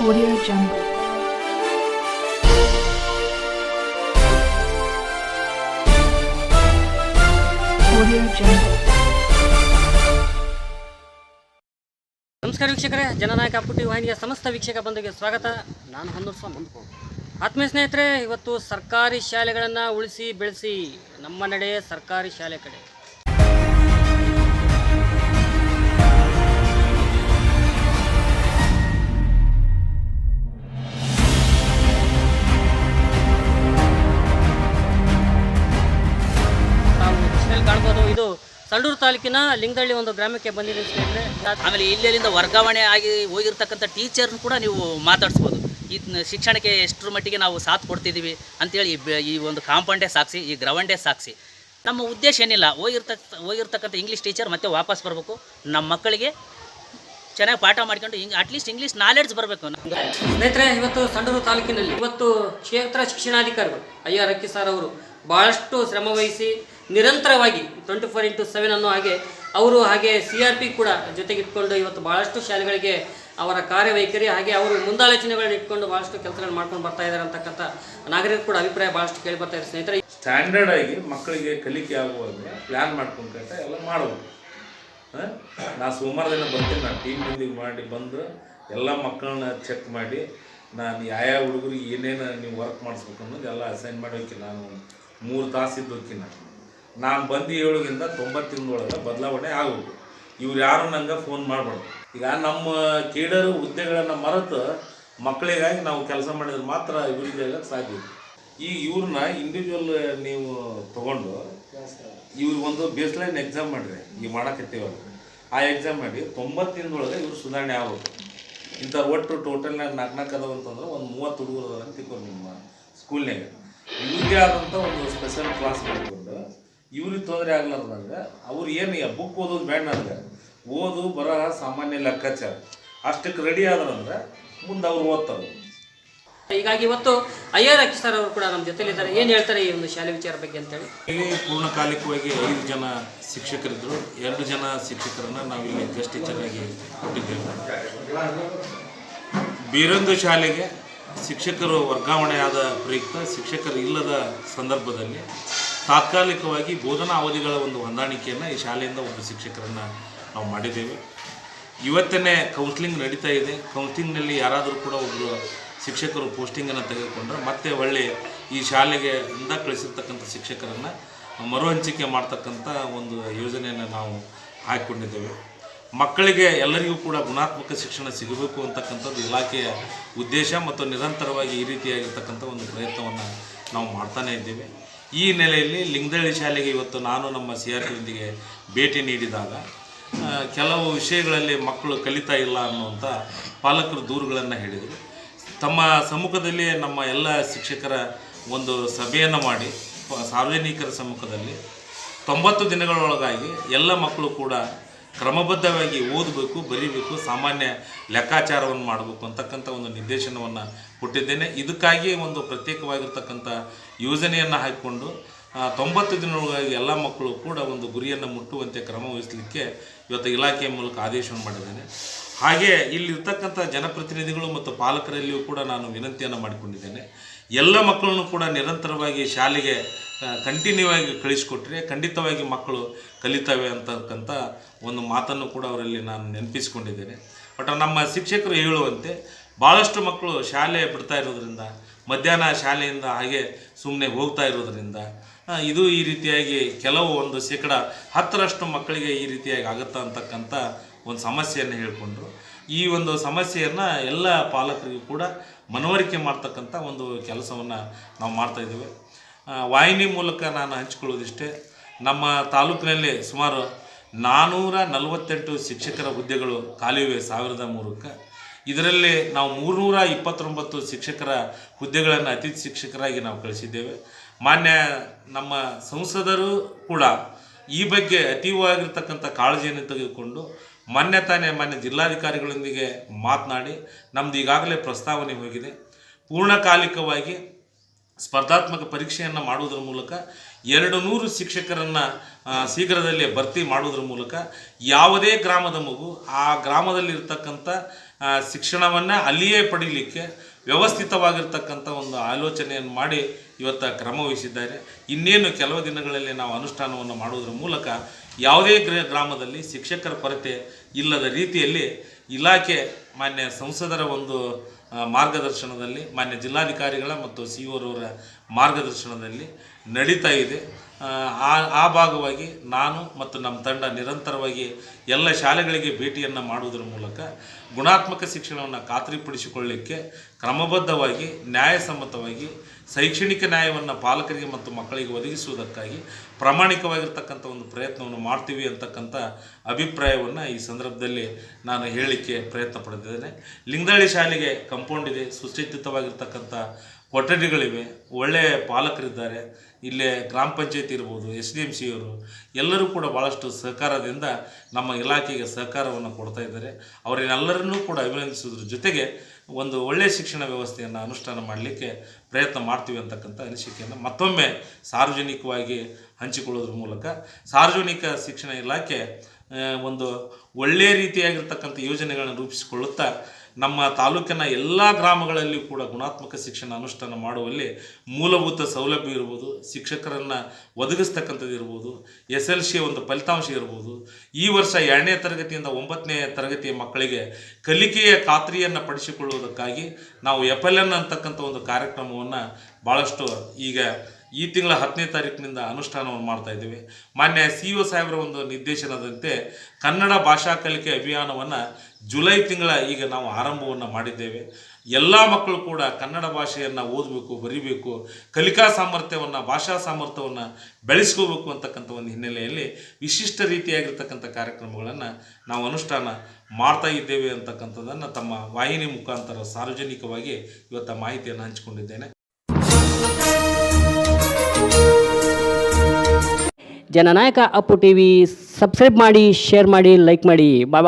Audio Jungle. Audio Jungle. ನಮಸ್ಕಾರ ವೀಕ್ಷಕರೇ, ಜನನಾಯಕ ಪುಟ್ಟಿ ವಾಹಿನಿಯ ಸಮಸ್ತ ವೀಕ್ಷಕ ಬಂಧುಗೆ ಸ್ವಾಗತ ನಾನು ಹನ್ನೂರು ಸ್ವಾಮಿ ಆತ್ಮೀಯ ಸ್ನೇಹಿತರೆ, ಇವತ್ತು ಸರ್ಕಾರಿ ಶಾಲೆಗಳನ್ನು ಉಳಿಸಿ ಬೆಳೆಸಿ ನಮ್ಮ ನಡೆ ಸರ್ಕಾರಿ ಶಾಲೆ ಕಡೆ ಸಂಡೂರು ತಾಲೂಕಿನ ಲಿಂಗದಳ್ಳಿ ಒಂದು ಗ್ರಾಮಕ್ಕೆ ಬಂದಿದ್ದೀನಿ ಸ್ನೇಹಿತರೆ. ಆಮೇಲೆ ಇಲ್ಲಿಂದ ವರ್ಗಾವಣೆ ಆಗಿ ಹೋಗಿರ್ತಕ್ಕಂಥ ಟೀಚರ್ನ ಕೂಡ ನೀವು ಮಾತಾಡಿಸ್ಬೋದು. ಈ ಶಿಕ್ಷಣಕ್ಕೆ ಎಷ್ಟರ ಮಟ್ಟಿಗೆ ನಾವು ಸಾಥ್ ಕೊಡ್ತಿದ್ದೀವಿ ಅಂತೇಳಿ ಈ ಬೆ- ಈ ಒಂದು ಕಾಂಪೌಂಡೇ ಸಾಕ್ಷಿ ಈ ಗ್ರೌಂಡೇ ಸಾಕ್ಷಿ ನಮ್ಮ ಉದ್ದೇಶ ಏನಿಲ್ಲ ಹೋಗಿರ್ತಕ್ಕ ಹೋಗಿರ್ತಕ್ಕಂಥ ಇಂಗ್ಲೀಷ್ ಟೀಚರ್ ಮತ್ತೆ ವಾಪಸ್ ಬರಬೇಕು. ನಮ್ಮ ಮಕ್ಕಳಿಗೆ ಚೆನ್ನಾಗಿ ಪಾಠ ಮಾಡ್ಕೊಂಡು ಹಿಂಗೆ ಅಟ್ಲೀಸ್ಟ್ ಇಂಗ್ಲೀಷ್ ನಾಲೆಡ್ಜ್ ಬರಬೇಕು. ಸ್ನೇಹಿತರೆ ಇವತ್ತು ಸಂಡೂರು ತಾಲೂಕಿನಲ್ಲಿ ಇವತ್ತು ಕ್ಷೇತ್ರ ಶಿಕ್ಷಣಾಧಿಕಾರಿಗಳು ಅಯ್ಯ ರಕ್ಕಿ ಸರ್ ಅವರು ಭಾಳಷ್ಟು ಶ್ರಮ ವಹಿಸಿ ನಿರಂತರವಾಗಿ ಟ್ವೆಂಟಿ ಫೋರ್ ಇಂಟು ಸೆವೆನ್ ಅನ್ನೋ ಹಾಗೆ ಅವರು ಹಾಗೆ ಸಿ ಆರ್ ಪಿ ಕೂಡ ಜೊತೆಗಿಟ್ಕೊಂಡು ಇವತ್ತು ಭಾಳಷ್ಟು ಶಾಲೆಗಳಿಗೆ ಅವರ ಕಾರ್ಯವೈಖರಿ ಹಾಗೆ ಅವರು ಮುಂದಾಲೋಚನೆಗಳನ್ನ ಇಟ್ಕೊಂಡು ಭಾಳಷ್ಟು ಕೆಲಸಗಳನ್ನ ಮಾಡ್ಕೊಂಡು ಬರ್ತಾ ಇದ್ದಾರೆ ಅಂತಕ್ಕಂಥ ನಾಗರಿಕರು ಕೂಡ ಅಭಿಪ್ರಾಯ ಭಾಳಷ್ಟು ಕೇಳಿ ಬರ್ತಾ ಇದ್ದಾರೆ ಸ್ನೇಹಿತರೆ ಸ್ಟ್ಯಾಂಡರ್ಡ್ ಆಗಿ ಮಕ್ಕಳಿಗೆ ಕಲಿಕೆ ಆಗುವಾಗ ಪ್ಲ್ಯಾನ್ ಮಾಡ್ಕೊಂಡ್ಕಂತ ಎಲ್ಲ ಮಾಡಬೇಕು? ನಾ ಸೋಮವಾರ ದಿನ ಬರ್ತೀನಿ ನಾನು ಟೀಮ್ ಬಂದಿಗೆ ಮಾಡಿ ಬಂದು ಎಲ್ಲ ಮಕ್ಕಳನ್ನ ಚೆಕ್ ಮಾಡಿ, ನಾನು ಯಾವ ಹುಡುಗರಿಗೆ ಏನೇನು ನೀವು ವರ್ಕ್ ಮಾಡಿಸ್ಬೇಕು ಅನ್ನೋದು ಎಲ್ಲ ಅಸೈನ್ ಮಾಡಿ ಹೋಗಿ ನಾನು ಮೂರು ತಾಸು ಇದ್ದು ಹೋಗಿ ನಾನು ನಾನು ಬಂದು ಏಳುಗಿಂತ ತೊಂಬತ್ತು ತಿಂಗಳೊಳಗೆ ಬದಲಾವಣೆ ಆಗಬೇಕು ಇವ್ರು ಯಾರು ನಂಗೆ ಫೋನ್ ಮಾಡಬಾರ್ದು. ಈಗ ನಮ್ಮ ಕೀಡರು ಹುದ್ದೆಗಳನ್ನು ಮರೆತು ಮಕ್ಕಳಿಗಾಗಿ ನಾವು ಕೆಲಸ ಮಾಡಿದ್ರೆ ಮಾತ್ರ ಅಭಿವೃದ್ಧಿ ಆಗಕ್ಕೆ ಸಾಧ್ಯ ಈಗ ಇವ್ರನ್ನ ಇಂಡಿವಿಜುವಲ್ ನೀವು ತಗೊಂಡು ಬೇಸ್ ಲೈನ್ ಎಕ್ಸಾಮ್ ಮಾಡಿರಿ ಈಗ ಮಾಡಕತ್ತೀವಲ್ಲ ಆ ಎಕ್ಸಾಮ್ ಮಾಡಿ ತೊಂಬತ್ತಿನದೊಳಗೆ ಇವ್ರು ಸುಧಾರಣೆ ಆಗೋದು ಇಂಥ ಒಟ್ಟು ಟೋಟಲ್ನಾಗ ನಾಲ್ಕು ನಾಲ್ಕು ಅದಾವ ಅಂತಂದ್ರೆ ಒಂದು ಮೂವತ್ತು ಹುಡುಗರು ಅಂತ ತಿಳ್ಕೊಂಡು ನಿಮ್ಮ ಸ್ಕೂಲ್ನಾಗ ಇವ್ರಿಗೆ ಆದಂಥ ಒಂದು ಸ್ಪೆಷಲ್ ಕ್ಲಾಸ್ ಮಾಡಿಕೊಂಡು ಇವ್ರಿಗೆ ತೊಂದರೆ ಆಗ್ಲಾರ್ದಂಗೆ ಅವ್ರು ಏನು ಬುಕ್ ಓದೋದು ಬೇಡ ನನಗೆ ಓದು ಬರಹ ಸಾಮಾನ್ಯ ಲೆಕ್ಕಾಚಾರ. ಅಷ್ಟಕ್ಕೆ ರೆಡಿ ಆದ್ರಂದ್ರೆ ಮುಂದೆ ಅವ್ರು ಓದ್ತಾರೆ. ಹೀಗಾಗಿ ಇವತ್ತು ಅಯ್ಯರ್ ರಕ್ಕಿ ಸರ್ ಅವರು ಕೂಡ ನಮ್ಮ ಜೊತೆಲಿದ್ದಾರೆ. ಏನು ಹೇಳ್ತಾರೆ ಈ ಒಂದು ಶಾಲೆ ವಿಚಾರ ಬಗ್ಗೆ ಅಂತೇಳಿ ಇಲ್ಲಿ ಪೂರ್ಣಕಾಲಿಕವಾಗಿ ಐದು ಜನ ಶಿಕ್ಷಕರಿದ್ದರು ಎರಡು ಜನ ಶಿಕ್ಷಕರನ್ನು ನಾವು ಇಲ್ಲಿ ಗೆಸ್ಟ್ ಚೆನ್ನಾಗಿ ಕೊಟ್ಟಿದ್ದೇವೆ. ಬೇರೊಂದು ಶಾಲೆಗೆ ಶಿಕ್ಷಕರು ವರ್ಗಾವಣೆ ಆದ ಪ್ರಯುಕ್ತ ಶಿಕ್ಷಕರು ಇಲ್ಲದ ಸಂದರ್ಭದಲ್ಲಿ ತಾತ್ಕಾಲಿಕವಾಗಿ ಬೋಧನಾ ಅವಧಿಗಳ ಒಂದು ಹೊಂದಾಣಿಕೆಯನ್ನು ಈ ಶಾಲೆಯಿಂದ ಒಬ್ಬ ಶಿಕ್ಷಕರನ್ನು ನಾವು ಮಾಡಿದ್ದೇವೆ. ಇವತ್ತೇ ಕೌನ್ಸಿಲಿಂಗ್ ನಡೀತಾ ಇದೆ. ಕೌನ್ಸಿಲಿಂಗ್ನಲ್ಲಿ ಯಾರಾದರೂ ಕೂಡ ಒಬ್ಬರು ಶಿಕ್ಷಕರು ಪೋಸ್ಟಿಂಗನ್ನು ತೆಗೆದುಕೊಂಡ್ರೆ ಮತ್ತೆ ಒಳ್ಳೆ ಈ ಶಾಲೆಗೆ ಇಂದ ಕಳಿಸಿರ್ತಕ್ಕಂಥ ಶಿಕ್ಷಕರನ್ನು ಮರು ಹಂಚಿಕೆ ಮಾಡ್ತಕ್ಕಂಥ ಒಂದು ಯೋಜನೆಯನ್ನು ನಾವು ಹಾಕಿಕೊಂಡಿದ್ದೇವೆ. ಮಕ್ಕಳಿಗೆ ಎಲ್ಲರಿಗೂ ಕೂಡ ಗುಣಾತ್ಮಕ ಶಿಕ್ಷಣ ಸಿಗಬೇಕು ಅಂತಕ್ಕಂಥದ್ದು ಇಲಾಖೆಯ ಉದ್ದೇಶ ಮತ್ತು ನಿರಂತರವಾಗಿ ಈ ರೀತಿಯಾಗಿರ್ತಕ್ಕಂಥ ಒಂದು ಪ್ರಯತ್ನವನ್ನು ನಾವು ಮಾಡ್ತಾನೇ ಇದ್ದೇವೆ. ಈ ನೆಲೆಯಲ್ಲಿ ಲಿಂಗದಳ್ಳಿ ಶಾಲೆಗೆ ಇವತ್ತು ನಾನು ನಮ್ಮ ಸಿ ಆರ್ ಪಿಯೊಂದಿಗೆ ಭೇಟಿ ನೀಡಿದಾಗ ಕೆಲವು ವಿಷಯಗಳಲ್ಲಿ ಮಕ್ಕಳು ಕಲಿತಾ ಇಲ್ಲ ಅನ್ನುವಂಥ ಪಾಲಕರು ದೂರುಗಳನ್ನು ಹೇಳಿದರು. ತಮ್ಮ ಸಮ್ಮುಖದಲ್ಲಿ ನಮ್ಮ ಎಲ್ಲ ಶಿಕ್ಷಕರ ಒಂದು ಸಭೆಯನ್ನು ಮಾಡಿ ಸಾರ್ವಜನಿಕರ ಸಮ್ಮುಖದಲ್ಲಿ ತೊಂಬತ್ತು ದಿನಗಳೊಳಗಾಗಿ ಎಲ್ಲ ಮಕ್ಕಳು ಕೂಡ ಕ್ರಮಬದ್ಧವಾಗಿ ಓದಬೇಕು, ಬರೀಬೇಕು, ಸಾಮಾನ್ಯ ಲೆಕ್ಕಾಚಾರವನ್ನು ಮಾಡಬೇಕು ಅಂತಕ್ಕಂಥ ಒಂದು ನಿರ್ದೇಶನವನ್ನು ಕೊಟ್ಟಿದ್ದೇನೆ. ಇದಕ್ಕಾಗಿ ಒಂದು ಪ್ರತ್ಯೇಕವಾಗಿರ್ತಕ್ಕಂಥ ಯೋಜನೆಯನ್ನು ಹಾಕಿಕೊಂಡು ತೊಂಬತ್ತು ದಿನದೊಳಗಾಗಿ ಎಲ್ಲ ಮಕ್ಕಳು ಕೂಡ ಒಂದು ಗುರಿಯನ್ನು ಮುಟ್ಟುವಂತೆ ಕ್ರಮ ವಹಿಸಲಿಕ್ಕೆ ಇವತ್ತು ಇಲಾಖೆಯ ಮೂಲಕ ಆದೇಶವನ್ನು ಮಾಡಿದ್ದೇನೆ. ಹಾಗೆ ಇಲ್ಲಿರ್ತಕ್ಕಂಥ ಜನಪ್ರತಿನಿಧಿಗಳು ಮತ್ತು ಪಾಲಕರಲ್ಲಿಯೂ ಕೂಡ ನಾನು ವಿನಂತಿಯನ್ನು ಮಾಡಿಕೊಂಡಿದ್ದೇನೆ. ಎಲ್ಲ ಮಕ್ಕಳನ್ನು ಕೂಡ ನಿರಂತರವಾಗಿ ಶಾಲೆಗೆ ಕಂಟಿನ್ಯೂ ಆಗಿ ಕಳಿಸಿಕೊಟ್ರೆ ಖಂಡಿತವಾಗಿ ಮಕ್ಕಳು ಕಲಿತವೆ ಅಂತಕ್ಕಂಥ ಒಂದು ಮಾತನ್ನು ಕೂಡ ಅವರಲ್ಲಿ ನಾನು ನೆನಪಿಸಿಕೊಂಡಿದ್ದೇನೆ. ಬಟ್ ನಮ್ಮ ಶಿಕ್ಷಕರು ಹೇಳುವಂತೆ ಭಾಳಷ್ಟು ಮಕ್ಕಳು ಶಾಲೆ ಬಿಡ್ತಾ ಇರೋದ್ರಿಂದ, ಮಧ್ಯಾಹ್ನ ಶಾಲೆಯಿಂದ ಹಾಗೆ ಸುಮ್ಮನೆ ಹೋಗ್ತಾ ಇರೋದ್ರಿಂದ ಇದು ಈ ರೀತಿಯಾಗಿ ಕೆಲವು ಒಂದು ಶೇಕಡ ಹತ್ತರಷ್ಟು ಮಕ್ಕಳಿಗೆ ಈ ರೀತಿಯಾಗಿ ಆಗುತ್ತಾ ಅಂತಕ್ಕಂಥ ಒಂದು ಸಮಸ್ಯೆಯನ್ನು ಹೇಳಿಕೊಂಡ್ರು. ಈ ಒಂದು ಸಮಸ್ಯೆಯನ್ನು ಎಲ್ಲ ಪಾಲಕರಿಗೂ ಕೂಡ ಮನವರಿಕೆ ಮಾಡ್ತಕ್ಕಂಥ ಒಂದು ಕೆಲಸವನ್ನು ನಾವು ಮಾಡ್ತಾಯಿದ್ದೇವೆ ವಾಹಿನಿ ಮೂಲಕ ನಾನು ಹಂಚಿಕೊಳ್ಳೋದಿಷ್ಟೇ, ನಮ್ಮ ತಾಲೂಕಿನಲ್ಲಿ ಸುಮಾರು ನಾನ್ನೂರ ನಲವತ್ತೆಂಟು ಶಿಕ್ಷಕರ ಹುದ್ದೆಗಳು ಖಾಲಿವೆ ಸಾವಿರದ ಮೂರಕ್ಕೆ. ಇದರಲ್ಲಿ ನಾವು ಮೂರುನೂರ ಇಪ್ಪತ್ತೊಂಬತ್ತು ಶಿಕ್ಷಕರ ಹುದ್ದೆಗಳನ್ನು ಅತಿಥಿ ಶಿಕ್ಷಕರಾಗಿ ನಾವು ಕಳಿಸಿದ್ದೇವೆ. ಮಾನ್ಯ ನಮ್ಮ ಸಂಸದರು ಕೂಡ ಈ ಬಗ್ಗೆ ಅತೀವವಾಗಿರ್ತಕ್ಕಂಥ ಕಾಳಜಿಯನ್ನು ತೆಗೆದುಕೊಂಡು ಮೊನ್ನೆ ತಾನೇ ಮಾನ್ಯ ಜಿಲ್ಲಾಧಿಕಾರಿಗಳೊಂದಿಗೆ ಮಾತನಾಡಿ ನಮ್ದು ಈಗಾಗಲೇ ಪ್ರಸ್ತಾವನೆ ಹೋಗಿದೆ. ಪೂರ್ಣಕಾಲಿಕವಾಗಿ ಸ್ಪರ್ಧಾತ್ಮಕ ಪರೀಕ್ಷೆಯನ್ನು ಮಾಡುವುದರ ಮೂಲಕ ಎರಡು ನೂರು ಶಿಕ್ಷಕರನ್ನು ಶೀಘ್ರದಲ್ಲೇ ಭರ್ತಿ ಮಾಡುವುದರ ಮೂಲಕ ಯಾವುದೇ ಗ್ರಾಮದ ಮಗು ಆ ಗ್ರಾಮದಲ್ಲಿರ್ತಕ್ಕಂಥ ಶಿಕ್ಷಣವನ್ನು ಅಲ್ಲಿಯೇ ಪಡೀಲಿಕ್ಕೆ ವ್ಯವಸ್ಥಿತವಾಗಿರ್ತಕ್ಕಂಥ ಒಂದು ಆಲೋಚನೆಯನ್ನು ಮಾಡಿ ಇವತ್ತು ಕ್ರಮವಹಿಸಿದ್ದಾರೆ ಇನ್ನೇನು ಕೆಲವು ದಿನಗಳಲ್ಲಿ ನಾವು ಅನುಷ್ಠಾನವನ್ನು ಮಾಡುವುದರ ಮೂಲಕ ಯಾವುದೇ ಗ್ರ, ಗ್ರಾಮದಲ್ಲಿ ಶಿಕ್ಷಕರ ಕೊರತೆ ಇಲ್ಲದ ರೀತಿಯಲ್ಲಿ ಇಲಾಖೆ ಮಾನ್ಯ ಸಂಸದರ ಒಂದು ಮಾರ್ಗದರ್ಶನದಲ್ಲಿ ಮಾನ್ಯ ಜಿಲ್ಲಾಧಿಕಾರಿಗಳ ಮತ್ತು ಸಿ ಓರವರ ಮಾರ್ಗದರ್ಶನದಲ್ಲಿ ನಡೀತಾ ಇದೆ. ಆ, ಆ ಭಾಗವಾಗಿ ನಾನು ಮತ್ತು ನಮ್ಮ ತಂಡ ನಿರಂತರವಾಗಿ ಎಲ್ಲ ಶಾಲೆಗಳಿಗೆ ಭೇಟಿಯನ್ನು ಮಾಡುವುದರ ಮೂಲಕ ಗುಣಾತ್ಮಕ ಶಿಕ್ಷಣವನ್ನು ಖಾತ್ರಿಪಡಿಸಿಕೊಳ್ಳಲಿಕ್ಕೆ ಕ್ರಮಬದ್ಧವಾಗಿ ನ್ಯಾಯಸಮ್ಮತವಾಗಿ ಶೈಕ್ಷಣಿಕ ನ್ಯಾಯವನ್ನು ಪಾಲಕರಿಗೆ ಮತ್ತು ಮಕ್ಕಳಿಗೆ ಒದಗಿಸುವುದಕ್ಕಾಗಿ ಪ್ರಾಮಾಣಿಕವಾಗಿರ್ತಕ್ಕಂಥ ಒಂದು ಪ್ರಯತ್ನವನ್ನು ಮಾಡ್ತೀವಿ ಅಂತಕ್ಕಂಥ ಅಭಿಪ್ರಾಯವನ್ನು ಈ ಸಂದರ್ಭದಲ್ಲಿ ನಾನು ಹೇಳಲಿಕ್ಕೆ ಪ್ರಯತ್ನ ಪಡೆದಿದ್ದೇನೆ ಲಿಂಗದಳ್ಳಿ ಶಾಲೆಗೆ ಕಂಪೌಂಡ್ ಇದೆ. ಸುಸಜ್ಜಿತವಾಗಿರ್ತಕ್ಕಂಥ ಕೊಠಡಿಗಳಿವೆ ಒಳ್ಳೆಯ ಪಾಲಕರಿದ್ದಾರೆ. ಇಲ್ಲೇ ಗ್ರಾಮ ಪಂಚಾಯತಿ ಇರ್ಬೋದು, ಎಸ್ ಡಿ ಎಂ ಸಿ ಅವರು, ಎಲ್ಲರೂ ಕೂಡ ಭಾಳಷ್ಟು ಸಹಕಾರದಿಂದ ನಮ್ಮ ಇಲಾಖೆಗೆ ಸಹಕಾರವನ್ನು ಕೊಡ್ತಾ ಇದ್ದಾರೆ. ಅವರನ್ನೆಲ್ಲರನ್ನೂ ಕೂಡ ಅಭಿನಂದಿಸೋದ್ರ ಜೊತೆಗೆ ಒಂದು ಒಳ್ಳೆಯ ಶಿಕ್ಷಣ ವ್ಯವಸ್ಥೆಯನ್ನು ಅನುಷ್ಠಾನ ಮಾಡಲಿಕ್ಕೆ ಪ್ರಯತ್ನ ಮಾಡ್ತೀವಿ ಅಂತಕ್ಕಂಥ ಅನಿಸಿಕೆಯನ್ನು ಮತ್ತೊಮ್ಮೆ ಸಾರ್ವಜನಿಕವಾಗಿ ಹಂಚಿಕೊಳ್ಳೋದ್ರ ಮೂಲಕ ಸಾರ್ವಜನಿಕ ಶಿಕ್ಷಣ ಇಲಾಖೆ ಒಂದು ಒಳ್ಳೆಯ ರೀತಿಯಾಗಿರ್ತಕ್ಕಂಥ ಯೋಜನೆಗಳನ್ನು ರೂಪಿಸಿಕೊಳ್ಳುತ್ತಾ ನಮ್ಮ ತಾಲೂಕಿನ ಎಲ್ಲ ಗ್ರಾಮಗಳಲ್ಲಿ ಕೂಡ ಗುಣಾತ್ಮಕ ಶಿಕ್ಷಣ ಅನುಷ್ಠಾನ ಮಾಡುವಲ್ಲಿ ಮೂಲಭೂತ ಸೌಲಭ್ಯ ಇರ್ಬೋದು, ಶಿಕ್ಷಕರನ್ನು ಒದಗಿಸ್ತಕ್ಕಂಥದ್ದು ಇರ್ಬೋದು ಎಸ್ ಎಲ್ ಸಿ ಒಂದು ಫಲಿತಾಂಶ ಇರ್ಬೋದು. ಈ ವರ್ಷ ಎರಡನೇ ತರಗತಿಯಿಂದ ಒಂಬತ್ತನೇ ತರಗತಿಯ ಮಕ್ಕಳಿಗೆ ಕಲಿಕೆಯ ಖಾತ್ರಿಯನ್ನು ಪಡಿಸಿಕೊಳ್ಳುವುದಕ್ಕಾಗಿ ನಾವು ಎಫ್ ಎಲ್ ಎನ್ ಅಂತಕ್ಕಂಥ ಒಂದು ಕಾರ್ಯಕ್ರಮವನ್ನು ಭಾಳಷ್ಟು ಈಗ ಈ ತಿಂಗಳ ಹತ್ತನೇ ತಾರೀಕಿನಿಂದ ಅನುಷ್ಠಾನವನ್ನು ಮಾಡ್ತಾ ಇದ್ದೀವಿ. ಮಾನ್ಯ ಸಿ ಒ ಸಾಹೇಬರ ಒಂದು ನಿರ್ದೇಶನದಂತೆ ಕನ್ನಡ ಭಾಷಾ ಕಲಿಕೆ ಅಭಿಯಾನವನ್ನು ಜುಲೈ ತಿಂಗಳ ಈಗ ನಾವು ಆರಂಭವನ್ನು ಮಾಡಿದ್ದೇವೆ. ಎಲ್ಲ ಮಕ್ಕಳು ಕೂಡ ಕನ್ನಡ ಭಾಷೆಯನ್ನು ಓದಬೇಕು, ಬರಿಬೇಕು, ಕಲಿಕಾ ಸಾಮರ್ಥ್ಯವನ್ನು, ಭಾಷಾ ಸಾಮರ್ಥ್ಯವನ್ನು ಬೆಳೆಸ್ಕೋಬೇಕು ಅಂತಕ್ಕಂಥ ಒಂದು ಹಿನ್ನೆಲೆಯಲ್ಲಿ ವಿಶಿಷ್ಟ ರೀತಿಯಾಗಿರ್ತಕ್ಕಂಥ ಕಾರ್ಯಕ್ರಮಗಳನ್ನು ನಾವು ಅನುಷ್ಠಾನ ಮಾಡ್ತಾ ಇದ್ದೇವೆ ಅಂತಕ್ಕಂಥದ್ದನ್ನು ತಮ್ಮ ವಾಹಿನಿ ಮುಖಾಂತರ ಸಾರ್ವಜನಿಕವಾಗಿ ಇವತ್ತು ಮಾಹಿತಿಯನ್ನು ಹಂಚಿಕೊಂಡಿದ್ದೇನೆ. Jananayaka Appu T V subscribe ಮಾಡಿ ಶೇರ್ ಮಾಡಿ ಲೈಕ್ ಮಾಡಿ. ಬಾಯ್